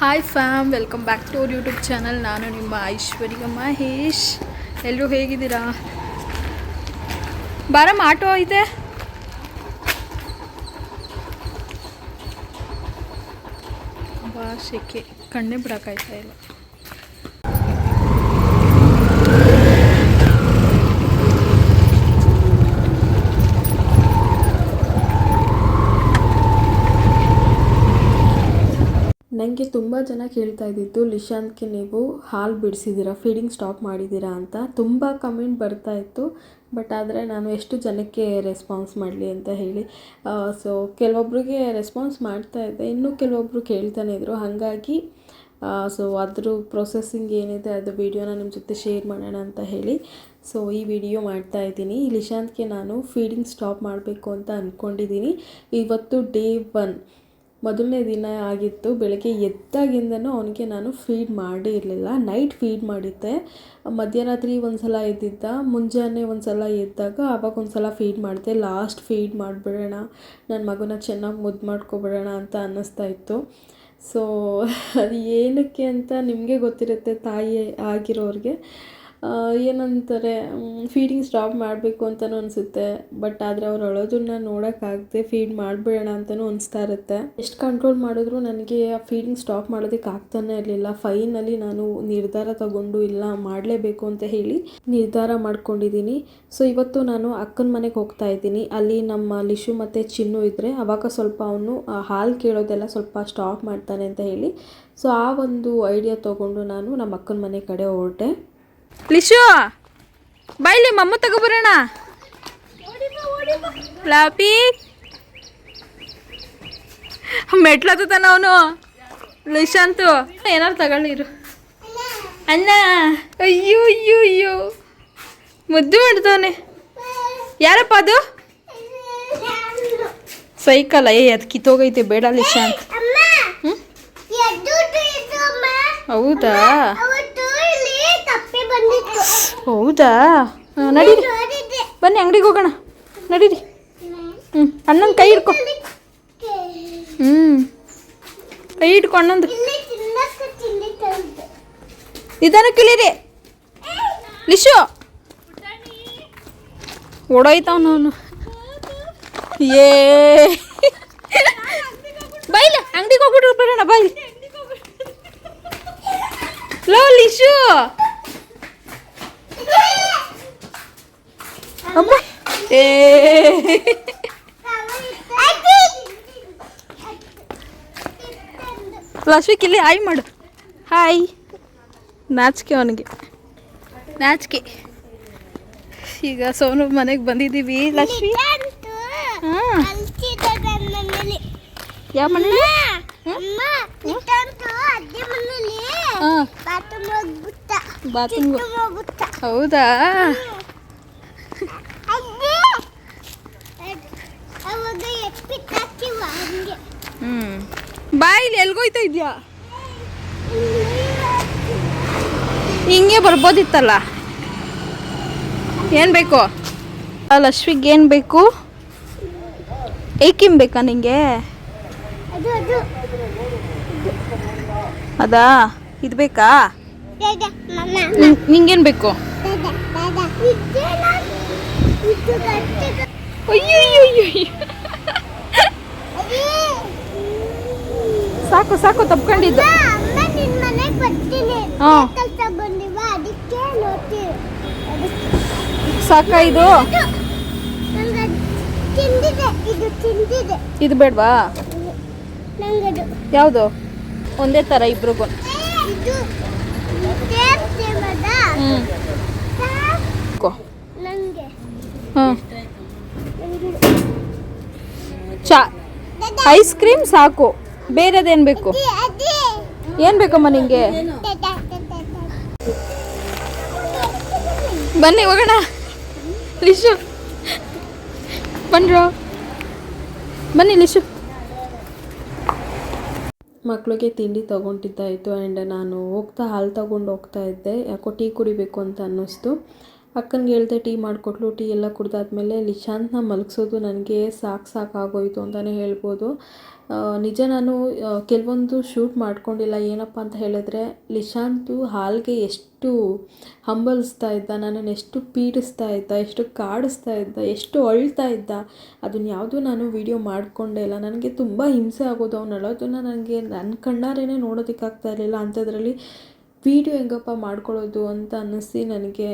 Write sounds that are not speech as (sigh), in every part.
Hi fam welcome back to our YouTube channel ನಾನು ನಿಮ್ಮ ಐಶ್ವರ್ಯ ಮಹೇಶ್. ಎಲ್ಲರೂ ಹೇಗಿದ್ದೀರಾ? ಬಾರಮ್ಮ, ಆಟೋ ಇದೆ? ಭಾಷೆ ಶೆಕೆ. ಕಣ್ಣೇ ಬಿಡೋಕ್ಕಾಯ್ತಾ ಇಲ್ಲ. ನನಗೆ ತುಂಬ ಜನ ಕೇಳ್ತಾ ಇದ್ದಿದ್ದು ಲಿಶಾಂತ್ಗೆ ನೀವು ಹಾಲು ಬಿಡಿಸಿದ್ದೀರಾ? ಫೀಡಿಂಗ್ ಸ್ಟಾಪ್ ಮಾಡಿದ್ದೀರಾ? ಅಂತ. ತುಂಬ ಕಮೆಂಟ್ ಬರ್ತಾ ಇತ್ತು. ಬಟ್ ಆದರೆ ನಾನು ಎಷ್ಟು ಜನಕ್ಕೆ ರೆಸ್ಪಾನ್ಸ್ ಮಾಡಲಿ ಅಂತ ಹೇಳಿ ಸೊ ಕೆಲವೊಬ್ರಿಗೆ ರೆಸ್ಪಾನ್ಸ್ ಮಾಡ್ತಾ ಇದ್ದೆ. ಇನ್ನೂ ಕೆಲವೊಬ್ಬರು ಕೇಳ್ತಾನೆ ಇದ್ದರು ಹಾಗಾಗಿ ಸೊ ಅದ್ರ ಪ್ರೊಸೆಸಿಂಗ್ ಏನಿದೆ ಅದು ವಿಡಿಯೋನ ನಿಮ್ಮ ಜೊತೆ ಶೇರ್ ಮಾಡೋಣ ಅಂತ ಹೇಳಿ, ಸೊ ಈ ವಿಡಿಯೋ ಮಾಡ್ತಾ ಇದ್ದೀನಿ. ಲಿಶಾಂತ್ಗೆ ನಾನು ಫೀಡಿಂಗ್ ಸ್ಟಾಪ್ ಮಾಡಬೇಕು ಅಂತ ಅಂದ್ಕೊಂಡಿದ್ದೀನಿ ಇವತ್ತು ಡೇ ಒನ್. ಮೊದಲನೇ ದಿನ ಆಗಿತ್ತು, ಬೆಳಗ್ಗೆ ಎದ್ದಾಗಿಂದನೂ ಅವನಿಗೆ ನಾನು ಫೀಡ್ ಮಾಡೇ ಇರಲಿಲ್ಲ. ನೈಟ್ ಫೀಡ್ ಮಾಡಿದ್ದೆ. ಮಧ್ಯರಾತ್ರಿ ಒಂದು ಸಲ ಎದ್ದಿದ್ದ, ಮುಂಜಾನೆ ಒಂದು ಸಲ ಎದ್ದಾಗ ಆವಾಗ ಒಂದು ಸಲ ಫೀಡ್ ಮಾಡಿದೆ. ಲಾಸ್ಟ್ ಫೀಡ್ ಮಾಡಿಬಿಡೋಣ ನನ್ನ ಮಗನ ಚೆನ್ನಾಗಿ ಮುದ್ದು ಮಾಡ್ಕೊಬಿಡೋಣ ಅಂತ ಅನ್ನಿಸ್ತಾ ಇತ್ತು. ಸೊ (laughs) ಅದು ಏನಕ್ಕೆ ಅಂತ ನಿಮಗೆ ಗೊತ್ತಿರುತ್ತೆ ತಾಯಿ ಆಗಿರೋರಿಗೆ. ಏನಂತಾರೆ ಫೀಡಿಂಗ್ ಸ್ಟಾಪ್ ಮಾಡಬೇಕು ಅಂತಲೂ ಅನಿಸುತ್ತೆ. ಬಟ್ ಆದರೆ ಅವ್ರು ಅಳೋದನ್ನ ನೋಡೋಕ್ಕಾಗದೆ ಫೀಡ್ ಮಾಡಬೇಡ ಅಂತಲೂ ಅನಿಸ್ತಾ ಇರುತ್ತೆ. ಎಷ್ಟು ಕಂಟ್ರೋಲ್ ಮಾಡಿದ್ರು ನನಗೆ ಆ ಫೀಡಿಂಗ್ ಸ್ಟಾಪ್ ಮಾಡೋದಕ್ಕೆ ಆಗ್ತಾನೆ ಇರಲಿಲ್ಲ. ಫೈನಲಿ ನಾನು ನಿರ್ಧಾರ ತಗೊಂಡು, ಇಲ್ಲ, ಮಾಡಲೇಬೇಕು ಅಂತ ಹೇಳಿ ನಿರ್ಧಾರ ಮಾಡ್ಕೊಂಡಿದ್ದೀನಿ. ಸೊ ಇವತ್ತು ನಾನು ಅಕ್ಕನ ಮನೆಗೆ ಹೋಗ್ತಾ ಇದ್ದೀನಿ. ಅಲ್ಲಿ ನಮ್ಮ ಲಿಶು ಮತ್ತು ಚಿನ್ನು ಇದ್ದರೆ ಅವಾಗ ಸ್ವಲ್ಪ ಅವನು ಹಾಲು ಕೇಳೋದೆಲ್ಲ ಸ್ವಲ್ಪ ಸ್ಟಾಪ್ ಮಾಡ್ತಾನೆ ಅಂತ ಹೇಳಿ. ಸೊ ಆ ಒಂದು ಐಡಿಯಾ ತೊಗೊಂಡು ನಾನು ನಮ್ಮ ಅಕ್ಕನ ಮನೆ ಕಡೆ ಹೊರಟೆ. ಲಿಶು ಬಾಯ್ಲಿ ಮಮ್ಮ ತಗೋಬರೋಣ. ಲಾಪಿ ಮೆಟ್ಲತ್ತಾನ ಅವನು. ಲಿಶಾಂತು ಏನಾರು ತಗೊಳ್ಳಿರು ಅಣ್ಣ ಅಯ್ಯೋ ಅಯ್ಯೋ ಅಯ್ಯೋ. ಮುದ್ದು ಮಾಡ್ತವನೆ ಯಾರಪ್ಪ ಅದು? ಸೈಕಲ್ ಏ ಅದು ಕಿತ್ತೋಗೈತೆ ಬೇಡ ಲಿಶಾಂತ್ ಹ್ಞೂ ಹೌದಾ? ಹೌದಾ? ನಡೀರಿ. ಬನ್ನಿ ಅಂಗಡಿಗೆ ಹೋಗೋಣ. ನಡೀರಿ. ಹ್ಞೂ ಅಣ್ಣನ ಕೈ ಹಿಡ್ಕೊ. ಹ್ಞೂ ಕೈ ಹಿಡ್ಕೊ ಅಣ್ಣಂದು. ನಿಧಾನಕ್ಕೆ ಇಳೀರಿ ಲಿಶು. ಓಡೋಯ್ತಾವನು ಅವನು ಏ. ಬೈಲ ಅಂಗಡಿಗೆ ಹೋಗ್ಬಿಟ್ಟು ಬರೋಣ ಬಾಯ್ ಲೋ ಲಿಶು. ಅಮ್ಮ. ಏ. ಲಕ್ಷ್ಮಿಕ್ ಇಲ್ಲಿ ಹಾಯ್ ಮಾಡು. ಹಾಯ್. ನಾಚಿಕೆ ಅವನಿಗೆ. ನಾಚಿಕೆ. ಈಗ ಸೋನು ಮನೆಗೆ ಬಂದಿದ್ದೀವಿ ಲಕ್ಷ್ಮಿ ಹಾಂ. ಯಾವ ಬಾತ್ರೂಮ್ಗೆ ಹೌದಾ? ಹ್ಞೂ ಬಾಯಿಲಿ ಎಲ್ಗೋಯ್ತಾ ಇದೆಯಾ? ಹಿಂಗೆ ಬರ್ಬೋದಿತ್ತಲ್ಲ. ಏನು ಬೇಕು? ಲಕ್ಷ್ಮಿಗೆ ಏನು ಬೇಕು? ಏಕಿಮ್ ಬೇಕಾ ನಿಂಗೆ? ಅದು ಇದು ಬೇಕಾ? ನಿಂಗೇನು ಬೇಕು? ಸಾಕು ಸಾಕು ತಪ್ಕೊಂಡಿದ್ದು. ಸಾಕ ಇದು? ಬೇಡ್ವಾ ಇದು ಬೇಡವಾ? ಯಾವುದು? ಒಂದೇ ತರ ಇಬ್ರಿಗೂ. ಇದು ಚಾ, ಐಸ್ ಕ್ರೀಮ್ ಸಾಕು. ಬೇರೆದೇನು ಬೇಕು? ಏನು ಬೇಕಮ್ಮ ದಾದ ಬನ್ನಿ, ಹೋಗೋಣ. ಲಿಶು. ಬಂದ್ರೋ. ಬನ್ನಿ, ಲಿಶು. ಮಕ್ಕಳಿಗೆ ತಿಂಡಿ ತೊಗೊಂಡಿದ್ದಾಯಿತು, ಆ್ಯಂಡ್ ನಾನು ಹೋಗ್ತಾ ಹಾಲು ತೊಗೊಂಡು ಹೋಗ್ತಾ ಇದ್ದೆ. ಯಾಕೋ ಟೀ ಕುಡಿಬೇಕು ಅಂತ ಅನ್ನಿಸ್ತು. ಅಕ್ಕನಿಗೆ ಹೇಳ್ದೆ, ಟೀ ಮಾಡಿಕೊಟ್ಲು, ಟೀ ಎಲ್ಲ ಕುಡ್ದಾದ್ಮೇಲೆ ನಿಶಾಂತನ ಮಲಗಿಸೋದು ನನಗೆ ಸಾಕು ಸಾಕಾಗೋಯಿತು ಅಂತಲೇ ಹೇಳ್ಬೋದು. ನಿಜ ನಾನು ಕೆಲವೊಂದು ಶೂಟ್ ಮಾಡ್ಕೊಂಡಿಲ್ಲ, ಏನಪ್ಪ ಅಂತ ಹೇಳಿದ್ರೆ ನಿಶಾಂತು ಹಾಲ್ಗೆ ಎಷ್ಟು ಹಂಬಲಿಸ್ತಾ ಇದ್ದ, ನನ್ನನ್ನು ಎಷ್ಟು ಪೀಡಿಸ್ತಾ ಇದ್ದ, ಎಷ್ಟು ಕಾಡಿಸ್ತಾ ಇದ್ದ, ಎಷ್ಟು ಅಳ್ತಾ ಇದ್ದ, ಅದನ್ನ ಯಾವುದೂ ನಾನು ವೀಡಿಯೋ ಮಾಡಿಕೊಂಡೇ ಇಲ್ಲ. ನನಗೆ ತುಂಬ ಹಿಂಸೆ ಆಗೋದು, ಅವ್ನು ಅಳೋದನ್ನು ನನಗೆ ನನ್ನ ಕಣ್ಣಾರೇ ನೋಡೋದಕ್ಕಾಗ್ತಾ ಇರಲಿಲ್ಲ. ಅಂಥದ್ರಲ್ಲಿ ವೀಡಿಯೋ ಹೆಂಗಪ್ಪ ಮಾಡ್ಕೊಳ್ಳೋದು ಅಂತ ಅನ್ನಿಸಿ ನನಗೆ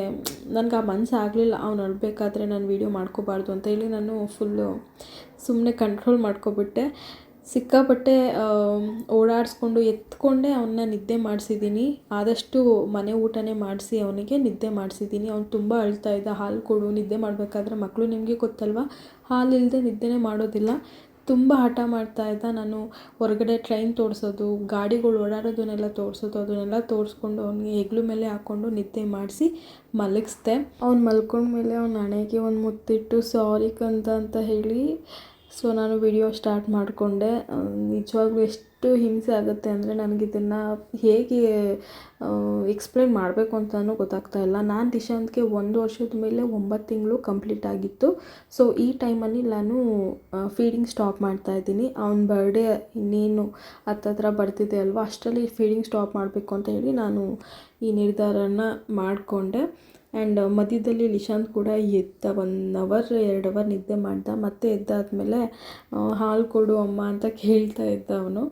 ನನಗೆ ಆ ಮನಸ್ಸು ಆಗಲಿಲ್ಲ, ಅವ್ನು ಅಳಬೇಕಾದ್ರೆ ನಾನು ವೀಡಿಯೋ ಮಾಡ್ಕೋಬಾರ್ದು ಅಂತ ಹೇಳಿ ನಾನು ಫುಲ್ಲು ಸುಮ್ಮನೆ ಕಂಟ್ರೋಲ್ ಮಾಡ್ಕೊಬಿಟ್ಟೆ. ಸಿಕ್ಕಾಪಟ್ಟೆ ಓಡಾಡಿಸ್ಕೊಂಡು ಎತ್ಕೊಂಡೇ ಅವನ್ನ ನಿದ್ದೆ ಮಾಡಿಸಿದ್ದೀನಿ. ಆದಷ್ಟು ಮನೆ ಊಟನೇ ಮಾಡಿಸಿ ಅವನಿಗೆ ನಿದ್ದೆ ಮಾಡಿಸಿದ್ದೀನಿ. ಅವ್ನು ತುಂಬ ಅಳ್ತಾ ಇದ್ದ, ಹಾಲು ಕೊಡು, ನಿದ್ದೆ ಮಾಡಬೇಕಾದ್ರೆ ಮಕ್ಕಳು ನಿಮಗೆ ಗೊತ್ತಲ್ವ? ಹಾಲು ಇಲ್ಲದೆ ನಿದ್ದೆನೇ ಮಾಡೋದಿಲ್ಲ. ತುಂಬ ಹಠ ಮಾಡ್ತಾ ಇದ್ದ. ನಾನು ಹೊರಗಡೆ ಟ್ರೈನ್ ತೋರಿಸೋದು, ಗಾಡಿಗಳು ಓಡಾಡೋದನ್ನೆಲ್ಲ ತೋರಿಸೋದು, ಅದನ್ನೆಲ್ಲ ತೋರಿಸ್ಕೊಂಡು ಅವ್ನಿಗೆ ಹೆಗ್ಲು ಮೇಲೆ ಹಾಕ್ಕೊಂಡು ನಿದ್ದೆ ಮಾಡಿಸಿ ಮಲಗಿಸ್ದೆ. ಅವ್ನು ಮಲ್ಕೊಂಡ್ಮೇಲೆ ಅವ್ನ ಹಣೆಗೆ ಒಂದು ಮುತ್ತಿಟ್ಟು, ಸಾರಿ ಕಂದ ಅಂತ ಹೇಳಿ, ಸೊ ನಾನು ವಿಡಿಯೋ ಸ್ಟಾರ್ಟ್ ಮಾಡಿಕೊಂಡೆ. ನಿಜವಾಗ್ಲೂ ಎಷ್ಟು ಹಿಂಸೆ ಆಗುತ್ತೆ ಅಂದರೆ ನನಗಿದನ್ನು ಹೇಗೆ ಎಕ್ಸ್ಪ್ಲೈನ್ ಮಾಡಬೇಕು ಅಂತಲೂ ಗೊತ್ತಾಗ್ತಾ ಇಲ್ಲ. ನಾನು ದಿಶಾಂತ್ಗೆ ಒಂದು ವರ್ಷದ ಮೇಲೆ ಒಂಬತ್ತು ತಿಂಗಳು ಕಂಪ್ಲೀಟ್ ಆಗಿತ್ತು. ಸೊ ಈ ಟೈಮಲ್ಲಿ ನಾನು ಫೀಡಿಂಗ್ ಸ್ಟಾಪ್ ಮಾಡ್ತಾ ಇದ್ದೀನಿ. ಅವ್ನ ಬರ್ಡೇ ಇನ್ನೇನು ಹತ್ತತ್ರ ಬರ್ತಿದೆ ಅಲ್ವಾ, ಅಷ್ಟರಲ್ಲಿ ಫೀಡಿಂಗ್ ಸ್ಟಾಪ್ ಮಾಡಬೇಕು ಅಂತ ಹೇಳಿ ನಾನು ಈ ನಿರ್ಧಾರನ ಮಾಡಿಕೊಂಡೆ. ಆ್ಯಂಡ್ ಮಧ್ಯದಲ್ಲಿ ನಿಶಾಂತ್ ಕೂಡ ಎದ್ದ ಒನ್ ಅವರ್ ಎರಡು ಅವರ್ ನಿದ್ದೆ ಮಾಡ್ದ. ಮತ್ತೆ ಎದ್ದಾದಮೇಲೆ ಹಾಲು ಕೊಡು ಅಮ್ಮ ಅಂತ ಕೇಳ್ತಾ ಇದ್ದ ಅವನು.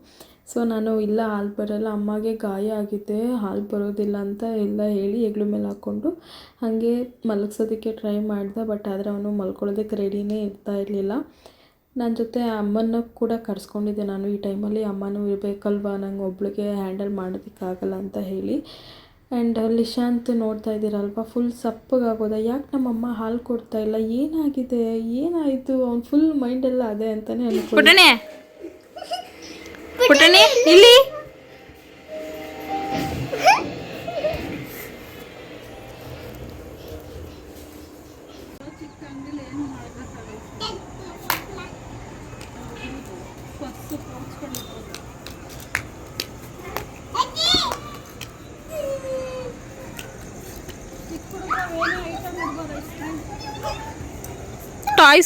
ಸೊ ನಾನು ಇಲ್ಲ, ಹಾಲು ಬರೋಲ್ಲ, ಅಮ್ಮಗೆ ಗಾಯ ಆಗಿದೆ, ಹಾಲು ಬರೋದಿಲ್ಲ ಅಂತ ಎಲ್ಲ ಹೇಳಿ ಹೆಗ್ಳ ಮೇಲೆ ಹಾಕ್ಕೊಂಡು ಹಾಗೆ ಮಲಗ್ಸೋದಕ್ಕೆ ಟ್ರೈ ಮಾಡ್ದೆ. ಬಟ್ ಆದರೆ ಅವನು ಮಲ್ಕೊಳ್ಳೋದಕ್ಕೆ ರೆಡಿನೇ ಇರ್ತಾ ಇರಲಿಲ್ಲ. ನನ್ನ ಜೊತೆ ಅಮ್ಮನ ಕೂಡ ಕರ್ಸ್ಕೊಂಡಿದ್ದೆ ನಾನು. ಈ ಟೈಮಲ್ಲಿ ಅಮ್ಮನೂ ಇರಬೇಕಲ್ವಾ? ನಂಗೆ ಒಬ್ಳಿಗೆ ಹ್ಯಾಂಡಲ್ ಮಾಡೋದಕ್ಕಾಗಲ್ಲ ಅಂತ ಹೇಳಿ. ಆ್ಯಂಡ್ ಲಿಶಾಂತ್ ನೋಡ್ತಾ ಇದ್ದೀರಲ್ವ? ಫುಲ್ ಸಪ್ಪಗಾಗೋದ ಯಾಕೆ ನಮ್ಮಮ್ಮ ಹಾಲು ಕೊಡ್ತಾ ಇಲ್ಲ? ಏನಾಗಿದೆ? ಏನಾಯಿತು? ಅವ್ನು ಫುಲ್ ಮೈಂಡೆಲ್ಲ ಅದೇ ಅಂತಲೇ ಪುಟಣೆ! ಪುಟಣೆ ಇಲ್ಲಿ!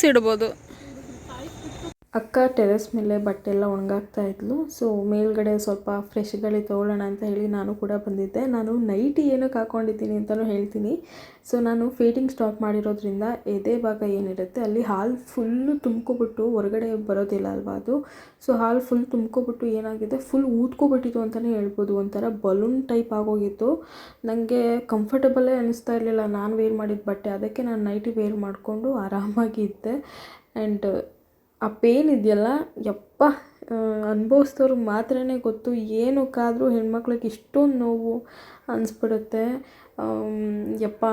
ಇಡ್ಬೋದು. ಅಕ್ಕ ಟೆರೆಸ್ ಮೇಲೆ ಬಟ್ಟೆ ಎಲ್ಲ ಒಣಗಾಗ್ತಾ ಇದ್ಲು. ಸೊ ಮೇಲ್ಗಡೆ ಸ್ವಲ್ಪ ಫ್ರೆಶ್ ಗಾಳಿ ತೊಗೊಳ್ಳೋಣ ಅಂತ ಹೇಳಿ ನಾನು ಕೂಡ ಬಂದಿದ್ದೆ. ನಾನು ನೈಟಿ ಏನಕ್ಕೆ ಹಾಕೊಂಡಿದ್ದೀನಿ ಅಂತಲೂ ಹೇಳ್ತೀನಿ. ಸೊ ನಾನು ಫೀಟಿಂಗ್ ಸ್ಟಾಪ್ ಮಾಡಿರೋದ್ರಿಂದ ಎದೆ ಭಾಗ ಏನಿರುತ್ತೆ ಅಲ್ಲಿ ಹಾಲು ಫುಲ್ಲು ತುಂಬ್ಕೊಬಿಟ್ಟು ಹೊರಗಡೆ ಬರೋದಿಲ್ಲ ಅಲ್ವಾ ಅದು? ಸೊ ಹಾಲು ಫುಲ್ ತುಂಬ್ಕೊಬಿಟ್ಟು ಏನಾಗಿದೆ? ಫುಲ್ ಊದ್ಕೊಬಿಟ್ಟಿತ್ತು ಅಂತಲೇ ಹೇಳ್ಬೋದು. ಒಂಥರ ಬಲೂನ್ ಟೈಪ್ ಆಗೋಗಿತ್ತು. ನನಗೆ ಕಂಫರ್ಟಬಲೇ ಅನಿಸ್ತಾ ಇರಲಿಲ್ಲ. ನಾನು ವೇರ್ ಮಾಡಿದ ಬಟ್ಟೆ. ಅದಕ್ಕೆ ನಾನು ನೈಟಿ ವೇರ್ ಮಾಡಿಕೊಂಡು ಆರಾಮಾಗಿ ಇದ್ದೆ. ಆ್ಯಂಡ್ ಆ ಪೇನ್ ಇದೆಯಲ್ಲ ಯಪ್ಪ ಅನುಭವಿಸ್ದವ್ರಿಗೆ ಮಾತ್ರನೇ ಗೊತ್ತು ಏನಕ್ಕಾದರೂ ಹೆಣ್ಮಕ್ಳಿಗೆ ಇಷ್ಟೊಂದು ನೋವು ಅನಿಸ್ಬಿಡುತ್ತೆ. ಯಪ್ಪ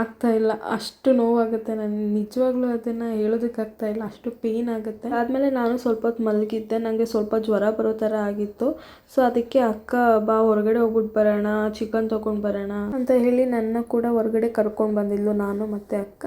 ಆಗ್ತಾ ಇಲ್ಲ. ಅಷ್ಟು ನೋವಾಗುತ್ತೆ ನಾನು, ನಿಜವಾಗ್ಲೂ ಅದನ್ನು ಹೇಳೋದಕ್ಕಾಗ್ತಾ ಇಲ್ಲ. ಅಷ್ಟು ಪೇನ್ ಆಗುತ್ತೆ. ಆದಮೇಲೆ ನಾನು ಸ್ವಲ್ಪ ಹೊತ್ತು ಮಲಗಿದ್ದೆ. ನನಗೆ ಸ್ವಲ್ಪ ಜ್ವರ ಬರೋ ಥರ ಆಗಿತ್ತು. ಸೊ ಅದಕ್ಕೆ ಅಕ್ಕ, ಬಾ, ಹೊರಗಡೆ ಹೋಗ್ಬಿಟ್ಟು ಬರೋಣ ಚಿಕನ್ ತೊಗೊಂಡು ಬರೋಣ ಅಂತ ಹೇಳಿ ನನ್ನ ಕೂಡ ಹೊರಗಡೆ ಕರ್ಕೊಂಡು ಬಂದಿದ್ಲು. ನಾನು ಮತ್ತು ಅಕ್ಕ,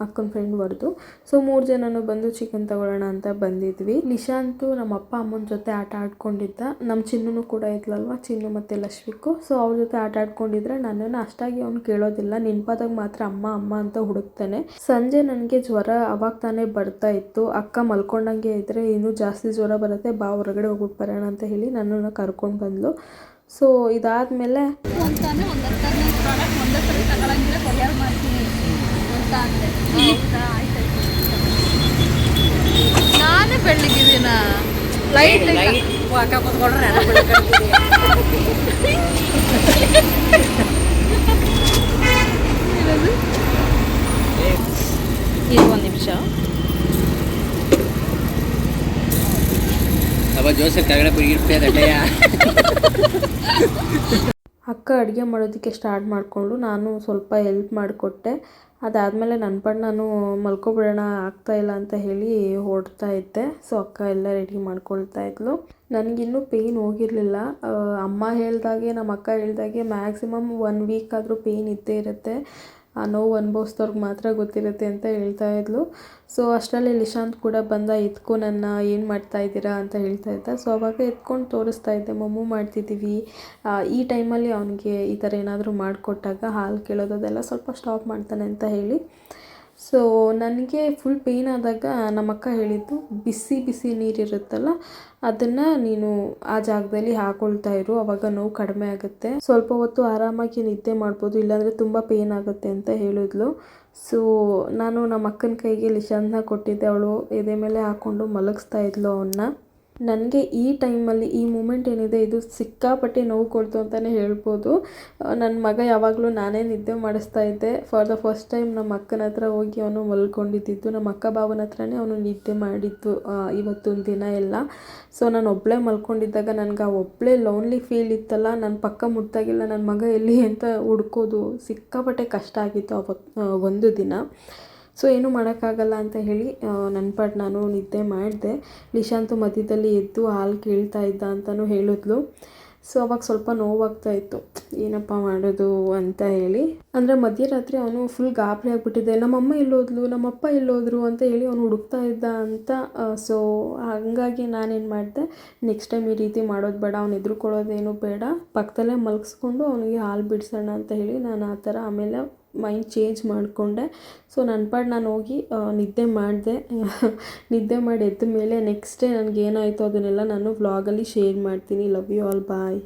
ಅಕ್ಕನ ಫ್ರೆಂಡ್ ಹೊಡೆದು ಸೊ ಮೂರು ಜನನು ಬಂದು ಚಿಕನ್ ತಗೊಳ್ಳೋಣ ಅಂತ ಬಂದಿದ್ವಿ. ನಿಶಾಂತು ನಮ್ಮ ಅಪ್ಪ, ಅಮ್ಮನ ಜೊತೆ ಆಟ ಆಡ್ಕೊಂಡಿದ್ದ. ನಮ್ಮ ಚಿನ್ನೂ ಕೂಡ ಇದ್ಲಲ್ವ? ಚಿನ್ನು ಮತ್ತು ಲಕ್ಷ್ಮಿಕು ಸೊ ಅವ್ರ ಜೊತೆ ಆಟ ಆಡ್ಕೊಂಡಿದ್ರೆ ನನ್ನನ್ನು ಅಷ್ಟಾಗಿ ಅವ್ನು ಕೇಳೋದಿಲ್ಲ. ನೆನ್ಪಾದಾಗ ಮಾತ್ರ ಅಮ್ಮ ಅಮ್ಮ ಅಂತ ಹುಡುಕ್ತಾನೆ. ಸಂಜೆ ನನಗೆ ಜ್ವರ ಅವಾಗ ತಾನೇ ಬರ್ತಾ ಇತ್ತು. ಅಕ್ಕ ಮಲ್ಕೊಂಡಂಗೆ ಇದ್ದರೆ ಇನ್ನೂ ಜಾಸ್ತಿ ಜ್ವರ ಬರುತ್ತೆ ಬಾ ಹೊರಗಡೆ ಹೋಗ್ಬಿಟ್ಟು ಬರೋಣ ಅಂತ ಹೇಳಿ ನನ್ನನ್ನು ಕರ್ಕೊಂಡು ಬಂದ್ಲು. ಸೊ ಇದಾದಮೇಲೆ ಅಂತಾನೆ ಒಂದು ಹತ್ತನೇ ಪ್ರಾಡಕ್ಟ್ ಒಂದೇ ಸರಿ ತಗೊಳಂಗಿಲ್ಲ ಕೊರಿಯರ್ ಮಾಡ್ತೀನಿ. ಅಂತ ಅಂದೆ. ಹೌದಾ ಆಯ್ತಾಯ್ತು ನಾನೇ ಬೆಳ್ಳಿಗಿದ್ದೀನ ಲೈಟ್ (laughs) ಇದು ಒಂದು ನಿಮಿಷ ಅಕ್ಕ ಅಡುಗೆ ಮಾಡೋದಕ್ಕೆ ಸ್ಟಾರ್ಟ್ ಮಾಡಿಕೊಂಡು ನಾನು ಸ್ವಲ್ಪ ಹೆಲ್ಪ್ ಮಾಡಿಕೊಟ್ಟೆ. ಅದಾದಮೇಲೆ ನನ್ನ ಪಾಡು ನಾನು ಮಲ್ಕೊಬಿಡೋಣ ಆಗ್ತಾ ಇಲ್ಲ ಅಂತ ಹೇಳಿ ಹೊಡ್ತಾ ಇದ್ದೆ. ಸೊ ಅಕ್ಕ ಎಲ್ಲ ರೆಡಿ ಮಾಡ್ಕೊಳ್ತಾ ಇದ್ಲು. ನನಗಿನ್ನೂ ಪೇಯ್ನ್ ಹೋಗಿರಲಿಲ್ಲ. ಅಮ್ಮ ಹೇಳ್ದಾಗೆ ನಮ್ಮ ಅಕ್ಕ ಹೇಳ್ದಾಗೆ ಮ್ಯಾಕ್ಸಿಮಮ್ ಒನ್ ವೀಕ್ ಆದರೂ ಪೇಯ್ನ್ ಇದ್ದೇ ಇರುತ್ತೆ. ಆ ನೋವು ಅನುಭವಿಸ್ದವ್ರಿಗೆ ಮಾತ್ರ ಗೊತ್ತಿರುತ್ತೆ ಅಂತ ಹೇಳ್ತಾ ಇದ್ಲು. ಸೊ ಅಷ್ಟರಲ್ಲಿ ನಿಶಾಂತ್ ಕೂಡ ಬಂದ, ಎತ್ಕೊ ನನ್ನ, ಏನು ಮಾಡ್ತಾ ಇದ್ದೀರಾ? ಅಂತ ಹೇಳ್ತಾ ಇದ್ದ. ಸೊ ಅವಾಗ ಎತ್ಕೊಂಡು ತೋರಿಸ್ತಾ ಇದ್ದೆ, ಮಮ್ಮು ಮಾಡ್ತಿದ್ದೀವಿ. ಈ ಟೈಮಲ್ಲಿ ಅವನಿಗೆ ಈ ಥರ ಏನಾದರೂ ಮಾಡಿಕೊಟ್ಟಾಗ ಹಾಲು ಕೇಳೋದು ಅದೆಲ್ಲ ಸ್ವಲ್ಪ ಸ್ಟಾಪ್ ಮಾಡ್ತಾನೆ ಅಂತ ಹೇಳಿ. ಸೊ ನನಗೆ ಫುಲ್ ಪೇಯ್ನ್ ಆದಾಗ ನಮ್ಮಕ್ಕ ಹೇಳಿದ್ದು, ಬಿಸಿ ಬಿಸಿ ನೀರಿರುತ್ತಲ್ಲ ಅದನ್ನು ನೀನು ಆ ಜಾಗದಲ್ಲಿ ಹಾಕೊಳ್ತಾ ಇರು, ಅವಾಗ ನೋವು ಕಡಿಮೆ ಆಗುತ್ತೆ. ಸ್ವಲ್ಪ ಹೊತ್ತು ಆರಾಮಾಗಿ ನಿದ್ದೆ ಮಾಡ್ಬೋದು, ಇಲ್ಲಾಂದರೆ ತುಂಬ ಪೇಯ್ನ್ ಆಗುತ್ತೆ ಅಂತ ಹೇಳಿದ್ಲು. ಸೊ ನಾನು ನಮ್ಮ ಅಕ್ಕನ ಕೈಗೆ ಲಿಶಾಂತನ ಕೊಟ್ಟಿದ್ದೆ, ಅವಳು ಎದೆ ಮೇಲೆ ಹಾಕ್ಕೊಂಡು ಮಲಗಿಸ್ತಾ ಇದ್ಲು ಅವನ್ನ. ನನಗೆ ಈ ಟೈಮಲ್ಲಿ ಈ ಮೂಮೆಂಟ್ ಏನಿದೆ, ಇದು ಸಿಕ್ಕಾಪಟ್ಟೆ ನೋವು ಕೊಡ್ತು ಅಂತಲೇ ಹೇಳ್ಬೋದು. ನನ್ನ ಮಗ ಯಾವಾಗಲೂ ನಾನೇ ನಿದ್ದೆ ಮಾಡಿಸ್ತಾ ಇದ್ದೆ. ಫಾರ್ ದ ಫಸ್ಟ್ ಟೈಮ್ ನಮ್ಮ ಅಕ್ಕನ ಹತ್ರ ಹೋಗಿ ಅವನು ಮಲ್ಕೊಂಡಿದ್ದಿದ್ದು, ನಮ್ಮ ಅಕ್ಕ ಬಾವನ ಹತ್ರನೇ ಅವನು ನಿದ್ದೆ ಮಾಡಿದ್ದು ಇವತ್ತೊಂದು ದಿನ ಎಲ್ಲ. ಸೊ ನಾನು ಒಬ್ಬಳೇ ಮಲ್ಕೊಂಡಿದ್ದಾಗ ನನಗೆ ಆ ಒಬ್ಬಳೇ ಲೋನ್ಲಿ ಫೀಲ್ ಇತ್ತಲ್ಲ ನನ್ನ ಪಕ್ಕ ಮುಟ್ಟಾಗಿಲ್ಲ ನನ್ನ ಮಗ ಎಲ್ಲಿ ಅಂತ ಹುಡ್ಕೋದು ಸಿಕ್ಕಾಪಟ್ಟೆ ಕಷ್ಟ ಆಗಿತ್ತು ಅವತ್ತು ಒಂದು ದಿನ. ಸೊ ಏನೂ ಮಾಡೋಕ್ಕಾಗಲ್ಲ ಅಂತ ಹೇಳಿ ನನ್ನ ಪಾಟ್ ನಾನು ನಿದ್ದೆ ಮಾಡಿದೆ. ನಿಶಾಂತು ಮಧ್ಯದಲ್ಲಿ ಎದ್ದು ಹಾಲು ಕೇಳ್ತಾ ಇದ್ದ ಅಂತಲೂ ಹೇಳಿದ್ಲು. ಸೊ ಅವಾಗ ಸ್ವಲ್ಪ ನೋವಾಗ್ತಾ ಇತ್ತು. ಏನಪ್ಪ ಮಾಡೋದು ಅಂತ ಹೇಳಿ. ಅಂದರೆ ಮಧ್ಯರಾತ್ರಿ ಅವನು ಫುಲ್ ಗಾಬರಿ ಆಗಿಬಿಟ್ಟಿದ್ದೆ. ನಮ್ಮಮ್ಮ ಎಲ್ಲೋದ್ಲು? ನಮ್ಮಪ್ಪ ಎಲ್ಲೋದ್ರು? ಅಂತ ಹೇಳಿ ಅವನು ಹುಡುಕ್ತಾ ಇದ್ದ ಅಂತ ಸೊ ಹಾಗಾಗಿ ನಾನೇನು ಮಾಡಿದೆ ನೆಕ್ಸ್ಟ್ ಟೈಮ್ ಈ ರೀತಿ ಮಾಡೋದು ಬೇಡ. ಅವ್ನು ಎದುರುಕೊಳ್ಳೋದೇನು ಬೇಡ. ಪಕ್ಕದಲ್ಲೇ ಮಲಗಿಸ್ಕೊಂಡು ಅವನಿಗೆ ಹಾಲು ಬಿಡಿಸೋಣ ಅಂತ ಹೇಳಿ ನಾನು ಆ ಥರ ಆಮೇಲೆ ಮೈಂಡ್ ಚೇಂಜ್ ಮಾಡಿಕೊಂಡೆ. ಸೊ ನನ್ನ ಪಾಡ್ ನಾನು ಹೋಗಿ ನಿದ್ದೆ ಮಾಡಿದೆ. (laughs) ನಿದ್ದೆ ಮಾಡಿ ಎದ್ದ ಮೇಲೆ ನೆಕ್ಸ್ಟ್ ಡೇ ನನಗೆ ಏನಾಯಿತು ಅದನ್ನೆಲ್ಲ ನಾನು ವ್ಲಾಗಲ್ಲಿ ಶೇರ್ ಮಾಡ್ತೀನಿ. Love you all bye